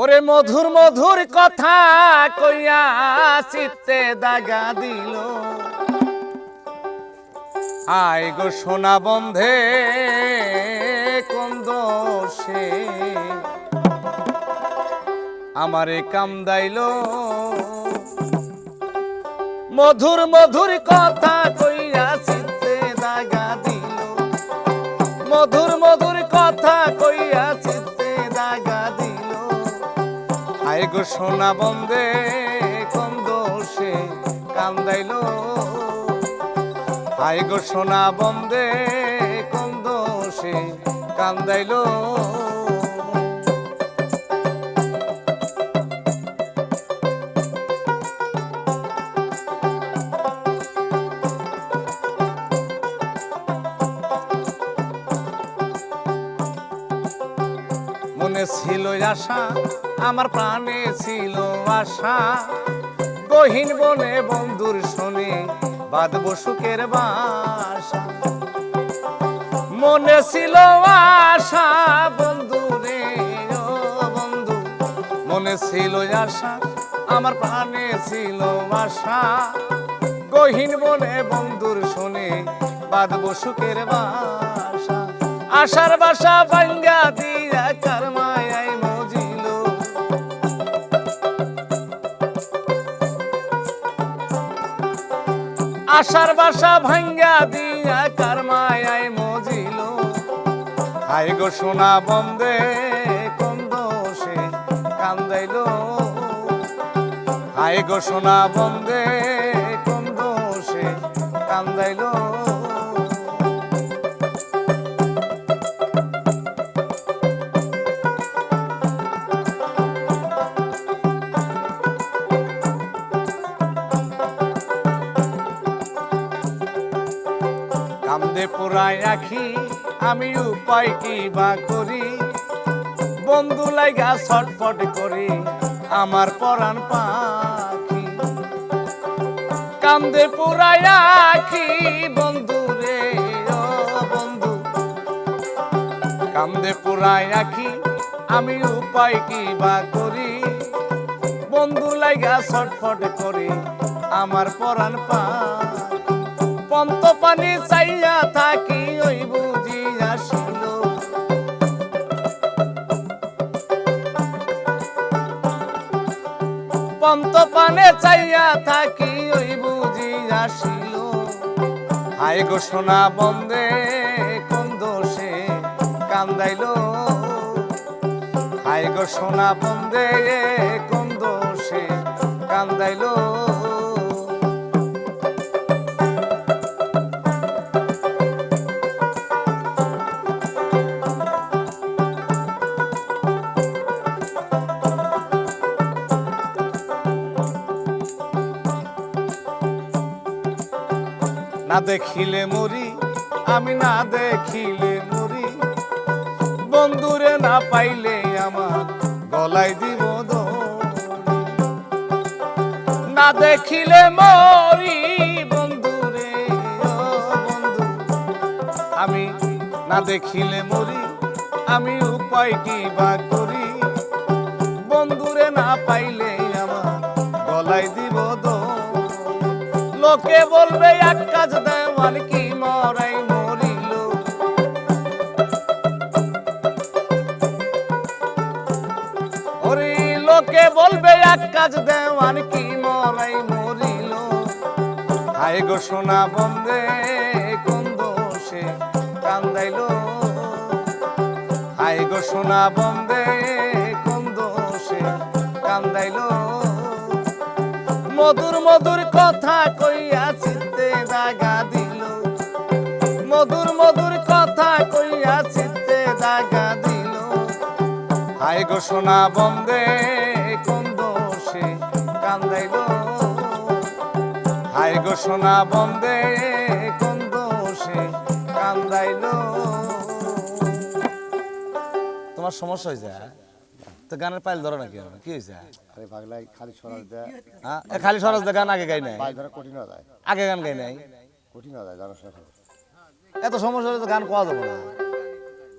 ওরে মধুর মধুর কথা কইয়া চিত্তে দাগা দিল। আয় গো সোনা বন্ধে, কোন দোষে? আমারে কামদাইল। মধুর মধুর কথা কইয়া সোনা বন্দে কম দোষে কান্দাইল। আয় গো সোনা বন্দে কোন দোষে কান্দাইল। মনে ছিল আশা, আমার প্রাণে ছিল আশা। গহীন বনে বন্ধুর শোনে বাঁধব সুখের বাসা। মনে ছিল আশা, বন্ধু রে বন্ধু। মনে ছিল আশা, আমার প্রাণে ছিল আশা। গহীন বনে বন্ধুর শুনে বাঁধব সুখের বাসা। আশার বাসা ভাঙ্গা দিয়া কারমায় আশার বাসা ভাঙ্গা দিয়া কার মায় মজিল? আই গো সোনা বন্দে কন্দে কান্দাইল? আই গো সোনা বন্দে কন্দে দোষে কান্দাইল? কান্দে পুরাই আখি আমি উপায় কি বা করি? বন্ধু লাইগা ছটফট করি আমার পরাণ পাখি। কান্দে পুরাই আখি বন্ধু রে, ও বন্ধু। কান্দে পুরাই আখি আমি উপায় কি বা করি? বন্ধু লাইগা ছটফট করি আমার পরাণ পাখি। পন্ত পানি চাইয়া থাকি ওই বুঝি আসিল। পন্ত পানে চাইয়া থাকি ওই বুঝি আসিল। হায় গো সোনা বন্দে, কোন দোষে কান্দাইল? হায় গো সোনা কোন দোষে কান্দাইল? দেখিলে মরি আমি না দেখিলে মরি বন্ধুরে না পাইলে আমার গলায় দিব না দেখিলে মরি বন্ধুরে বন্ধু। আমি না দেখিলে মরি আমি উপায় কি বা করি? বন্ধুরে না পাইলে আমার গলায় দিব। লোকে বলবে, এক কাজ দেওয়ান কি মরাই মরিল? ওরে লোকে বলবে, এক কাজ দেওয়ান কি মরাই মরিল? হায় গো সোনা বন্দে কোন দোষে কান্দাইল? হায় গো সোনা বন্দে কোন দোষে কান্দাইল? মধুর মধুর কথা কইয়া চিত্তে দাগা দিল। মধুর মধুর কথা কইয়া চিত্তে দাগা দিল। হায় গো সোনা বন্দে, কোন দোষে কান্দাইল? হায় গো সোনা বন্দে, কোন দোষে কান্দাইল? তোমার সমস্যা হয়েছে তো গানের পাইল ধরো নাকি? কি হয়েছে আরে পাগলাই খালি সরাজ দেয়। হ্যাঁ? এ খালি সরজ গান আগে গাই নাই? পাইল ধরা কঠিন হয়ে যায়। আগে গান গাই নাই? কঠিন হয়ে যায় জানার সাথে এত সমস্যা হলে তো গান কোয়া যাব না।